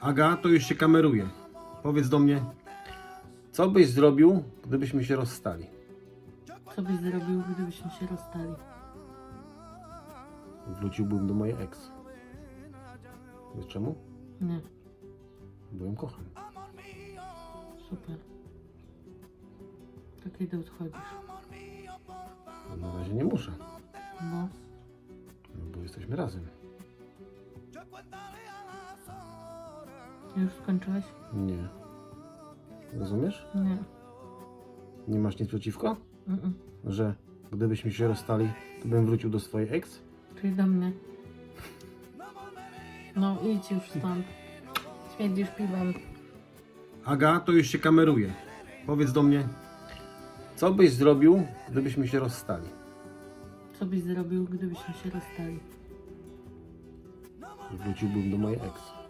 Aga, to już się kameruje. Powiedz do mnie, co byś zrobił, gdybyśmy się rozstali? Co byś zrobił, gdybyśmy się rozstali? Wróciłbym do mojej ex. Wiesz czemu? Nie, Bo ją kocham. super. To kiedy odchodzisz? Na razie nie muszę, Bo no bo jesteśmy razem. Już skończyłeś? Nie. Rozumiesz? Nie. Nie masz nic przeciwko? Mm-mm. Że gdybyśmy się rozstali, to bym wrócił do swojej ex? Czyli do mnie. No idź już stąd. Śmierdzisz piwem. Aga, to już się kameruje. Powiedz do mnie, co byś zrobił, gdybyśmy się rozstali? Co byś zrobił, gdybyśmy się rozstali? Wróciłbym do mojej ex.